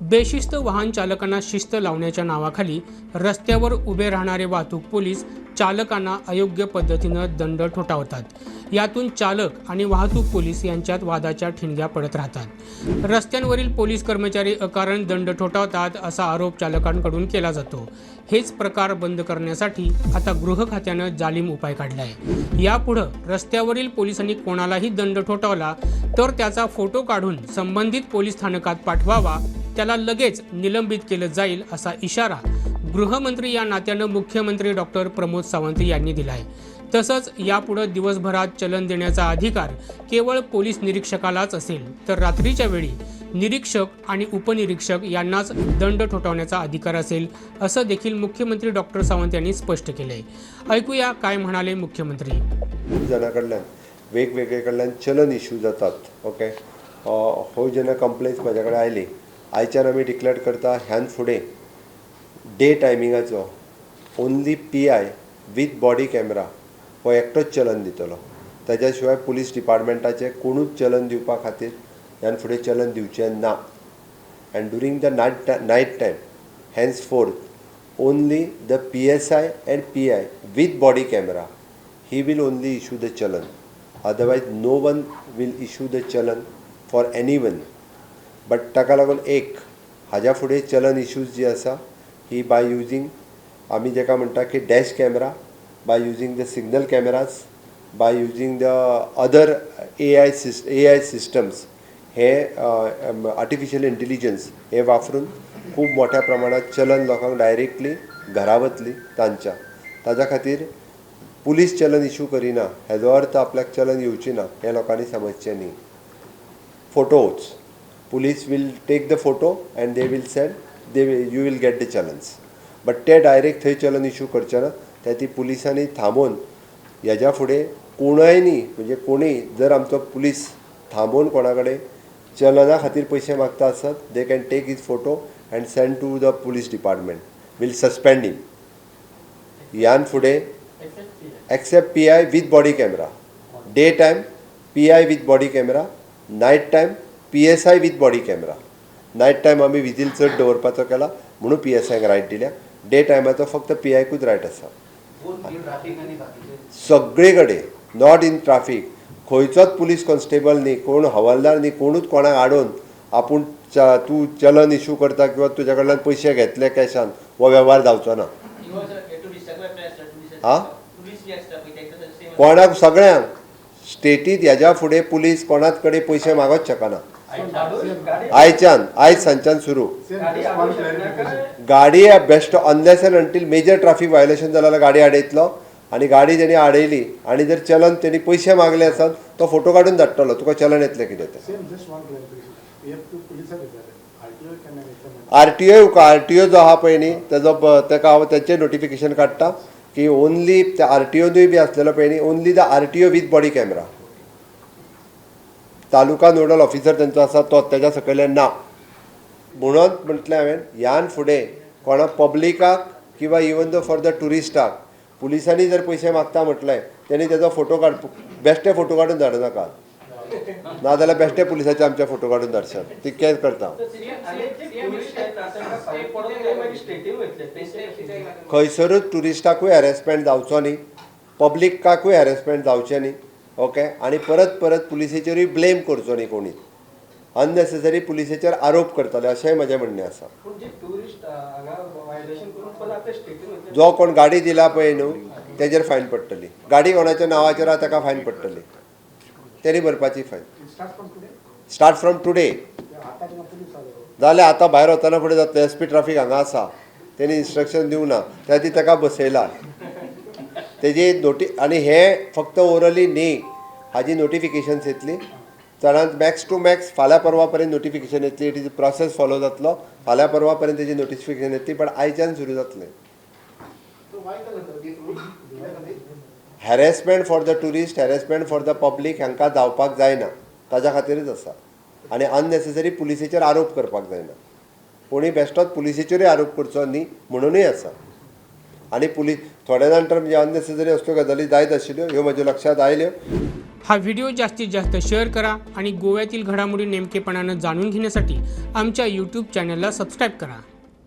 बेशिस्त वाहन चालकांना शिस्त लावण्याच्या नावाखाली रस्त्यावर उभे राहणारे वाहतूक पोलीस चालकांना अयोग्य पद्धतीनं दंड ठोठावतात. यातून चालक आणि वाहतूक पोलीस यांच्यात वादाच्या ठिणग्या पडत राहतात. रस्त्यांवरील पोलीस कर्मचारी अकारण दंड ठोठावतात असा आरोप चालकांकडून केला जातो. हेच प्रकार बंद करण्यासाठी आता गृह खात्यानं जालिम उपाय काढलाय. यापुढं रस्त्यावरील पोलिसांनी कोणालाही दंड ठोठावला तर त्याचा फोटो काढून संबंधित पोलीस स्थानकात पाठवावा त्याला लगेच निलंबित केलं जाईल असा इशारा गृहमंत्री या नात्यानं मुख्यमंत्री डॉक्टर प्रमोद सावंत यांनी दिला आहे तसंच यापुढं दिवसभरात चलन देण्याचा अधिकार केवळ पोलीस निरीक्षकालाच असेल तर रात्रीच्या वेळी निरीक्षक आणि उपनिरीक्षक यांनाच दंड ठोठावण्याचा अधिकार असेल असं देखील मुख्यमंत्री डॉक्टर सावंत यांनी स्पष्ट केलंय. ऐकूया काय म्हणाले मुख्यमंत्री. खूप जाणां चलन इश्यू जातात ओके? हो जेन्ना कंप्लेन्स माझ्याकडे आली आयली आयच्यान आमी डिक्लेर करता ह्यान फुडें day टायमिंगाचो only P I with body camera हो एकटोच चलन दितलो. ताज्या शिवाय पुलीस डिपार्टमेंटाचे कोणूच चलन दिवपा खातीर ह्यान फुडें चलन दिवचें ना. And during the night night time hence fourth only the P S I and P I with body camera he will only issue the challan otherwise no one will issue the challan for anyone. But ताका लागून एक हाज्या फुडें चलन issues जी आसा ही bye using आमी जेका म्हणटा की dash camera by using the signal cameras by using the other A I syst A I systems हे आर्टिफिशियल इंटेलिजन्स हे वापरून खूब मोठ्या प्रमाणात चलन लोकांक डायरेक्टली घरा वतली तांच्या ताज्या खातीर पुलीस चलन इश्यू करिना हेजो अर्थ आपल्याक चलन येवची ना हें लोकांनी समजचें न्ही photos police will take the photo and they will send they you will get the challans but ते डायरेक्ट थंय चलन इश्यू करचे ना त्या ती पुलिसांनी थांबोवन हेज्या फुडें कोणाय न्ही म्हणजे कोणीय जर आमचो पुलीस थांबोवन कोणा कडेन चलना खातीर पयशे मागता आसत they can take his photo and send to the police department will suspend him ह्यान फुडें camera day time P I with body camera night time Night time, PSI with body camera. Night time आमी विजील चड दवरपाचो केला म्हणून P S आयक right दिल्या. डे टायमाचो फक्त पी आयकूच रायट आसा सगळे कडेन नॉट इन ट्राफीक खंयचोच पुलीस कॉन्स्टेबल न्ही कोण हवालदार न्ही कोणूच कोणाक आडोवन आपूण तूं चलन इश्यू करता किंवा तुज्या कडल्यान पयशे घेतले कॅशान हो वेव्हार जावचो ना. हा? कोणाक सगळ्यांक स्टेटीत हेज्या फुडें पुलीस कोणाच कडेन पयशे मागोच शकना. आयच्यान आयज सांच्यान सुरू. गाडी best unless and until major traffic violation जालें जाल्यार गाडी आडयतलो. आनी गाडी जेणी आडयली आनी जर चलन तेणी पयशे मागले आसत तो फोटो काडून धाडटलो तुका चलन येतलें कितें? R T O R T O जो आहा पळय न्ही. तेजो तेका हांव तेचें नोटिफिकेशन काडटा की ओन्ली त्या आर टी ओनूय बी आसलेलो पळय न्ही only the R T O with body camera taluka nodal officer तेंचो आसा तो तेज्या सकयल्यान ना म्हणून म्हटलें हांवें ह्यान फुडें कोणा पब्लिकाक किंवा इवन दो फॉर द टुरिस्टाक पुलिसांनी जर पयशे मागता म्हटलें तेणी तेजो फोटो काड बेश्टे फोटो काडून धाडूं नाका. नाजाल्यार बेश्टे पुलिसाचे आमचे फोटो काडून धाडशात ती केस करता. खंयसरूच टुरिस्टाकूय हॅरेसमेंट जावचो न्ही पब्लिकाकूय हॅरेसमेंट जावचें न्ही ओके? आनी परत परत पुलिसेचेरूय ब्लेम करचो न्ही कोणी. अननेसेसरी पुलिसेचेर आरोप करतले अशेंय म्हजें म्हणणें आसा जो कोण गाडी दिला पळय न्हू तेजेर फायन पडटली गाडी कोणाच्या नांवाचेर आहा ताका फायन पडटली तेणी भरपाची फायन. Start from today. जाल्यार आतां भायर वतना फुडें जातलें एस पी ट्राफीक हांगा आसा तेणी इन्स्ट्रक्शन दिवं ना. त्या ती ताका बसयला तेजी नोटी आनी हे फक्त ओरली न्ही हाजी नोटिफिकेशन्स येतली चडांत मॅक्स टू मॅक्स फाल्यां परवा पर्यंत नोटिफिकेशन येतली इट इज प्रोसेस फॉलो जातलो फाल्यां परवा पर्यंत तेजी नोटिफिकेशन येतली पण आयच्यान सुरू जातलें? Harassment for the tourist harassment for the public हांकां जावपाक जायना. ताज्या खातीरच आसा आनी अननेसेसरी पुलिसेचेर आरोप करपाक जायना. कोणी बेश्टोच पुलिसेचेरूय आरोप करचो न्ही म्हणूनय आसा आनी पुलीस थोड्या जाण तर म्हणजे अननेसेसरी असल्यो गजाली जायत आशिल्ल्यो ह्यो म्हज्या लक्षांत आयल्यो हा व्हिडिओ जास्तीत जास्त शेअर करा आणि गोव्यातील घडामोडी नेमकेपणानं जाणून घेण्यासाठी आमच्या यूट्यूब चॅनलला सबस्क्राईब करा.